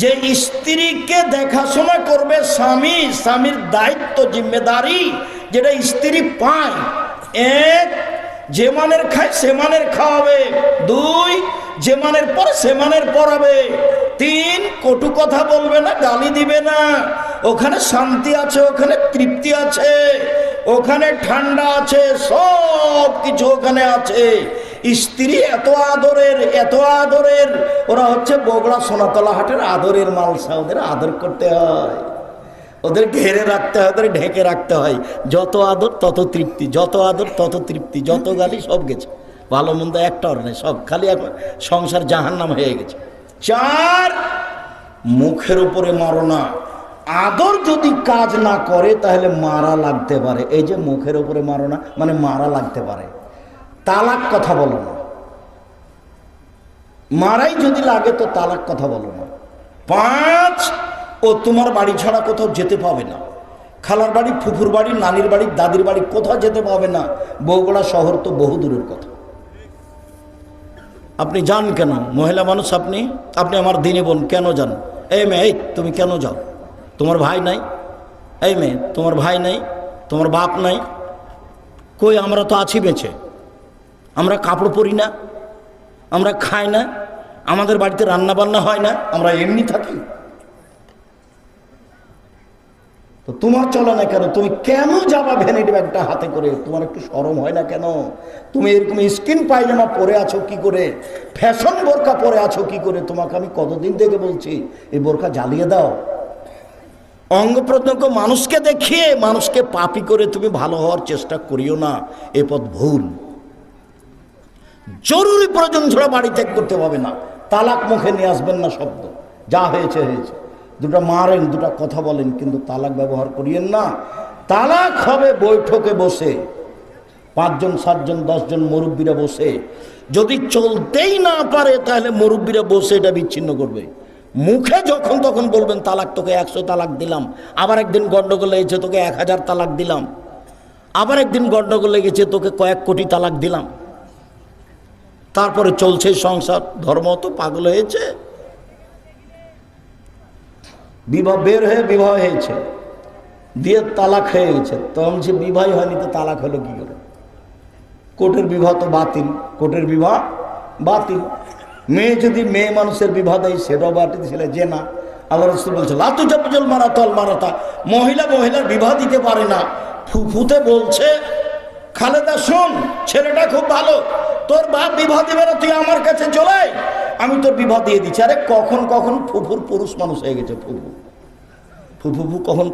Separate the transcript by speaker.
Speaker 1: যে স্ত্রীকে দেখাশোনা করবে স্বামী, স্বামীর দায়িত্ব, জিম্মেদারি যেটা স্ত্রী পায়। এক, যে মানের খায় সে মানের খাওয়াবে। দুই, যে মানের পর সে মানের পড়াবে। তিন, কটু কথা বলবে না, গালি দিবে না। ওখানে শান্তি আছে, ওখানে তৃপ্তি আছে, ওখানে ঠান্ডা আছে সব কিছু ওখানে আছে। স্ত্রী এত আদরের এত আদরের। ওরা হচ্ছে বগড়া সোনাতলা হাটের আদরের মালসা ওদের আদর করতে হয়। ওদের ঘেরে রাখতে হয়, ওদের ঢেকে রাখতে হয়। যত আদর, তত তৃপ্তি, যত আদর, তত তৃপ্তি, যত গালি, সব গেছে। ভালো মন্দ একটা নেই, সব খালি এখন সংসার জাহান্নাম হয়ে গেছে। চার, মুখের উপরে মারো না। আদর যদি কাজ না করে, তাহলে মারা লাগতে পারে। এই যে মুখের উপরে মারো না মানে মারা লাগতে পারে। তালাক কথা বলো না। মারাই যদি লাগে তো তালাক কথা বলো না। পাঁচ, ও তোমার বাড়ি ছাড়া কোথাও যেতে পাবে না। খালার বাড়ি, ফুফুর বাড়ি, নানির বাড়ি, দাদির বাড়ি কোথাও যেতে পাবে না। বগুড়া শহর তো বহু দূরের কথা। আপনি যান কেন? মহিলা মানুষ আপনি? আপনি আমার দিনে বোন, কেন যান? এই মেয়ে, এই, তুমি কেন যাও? তোমার ভাই নাই? এই মেয়ে, তোমার ভাই নাই? তোমার বাপ নাই? কই আমরা তো আছি বেঁচে? আমরা কাপড় পরি না, আমরা খাই না, আমাদের বাড়িতে রান্না বান্না হয় না, আমরা এমনি থাকি। তো তোমার চলে না কেন? তুমি কেন যাবা ভ্যানিটি ব্যাগটা হাতে করে তোমার একটু সরম হয় না কেন? তুমি এরকম স্কিন পায়জামা পরে আছো কি করে? ফ্যাশন বোরকা পরে আছো কি করে? তোমাকে আমি কতদিন থেকে বলছি, এই বোরকা জ্বালিয়ে দাও। অঙ্গ প্রত্যঙ্গ মানুষকে দেখিয়ে মানুষকে পাপি করে তুমি ভালো হওয়ার চেষ্টা করিও না, এ পথ ভুল। জরুরি প্রয়োজন ছাড়া বাড়ি ত্যাগ করতে পারবে না। তালাক মুখে নিয়ে আসবেন না শব্দ। যা হয়েছে হয়েছে। দুটো মারেন, দুটো কথা বলেন, কিন্তু তালাক ব্যবহার করিয়েন না। তালাক হবে বৈঠকে বসে। পাঁচজন, সাতজন, দশজন মুরব্বীরা বসে। যদি চলতেই না পারে, তাহলে মুরব্বীরা বসে এটা বিচ্ছিন্ন করবে। মুখে যখন তখন বলবেন, তালাক তোকে একশো তালাক দিলাম। আবার একদিন গন্ডগোল লেগেছে, তোকে এক হাজার তালাক দিলাম। আবার একদিন গন্ডগোল লেগেছে, তোকে কয়েক কোটি তালাক দিলাম। তারপরে চলছে সংসার, ধর্ম তো পাগল হয়েছে। বিবাহ বের হয়ে বিবাহ হয়েছে, দিয়ে তালাক হয়ে গেছে। তখন সে বিবাহ হয়নি, তো তালাক হলো কি করে? কোর্টের বিবাহ তো বাতিল, কোর্টের বিবাহ বাতিল। মেয়ে যদি মেয়ে মানুষের বিবাহ দেয়, সেটাও বাতিল, ছেলে যে না। আল্লাহ রসুল বলছে, লাতু মারা তল মারাতা, মহিলা মহিলার বিবাহ দিতে পারে না। ফুফুতে বলছে, খালেদা, শোন, ছেলেটা খুব ভালো তোর বাপ বিবাহ দেবে না, তুই আমার কাছে চলে আমি তোর বিবাহ দিয়ে দিচ্ছি। আরে কখন কখন ফুফুর পুরুষ মানুষ হয়ে গেছে ফুফু? ফুফু কখন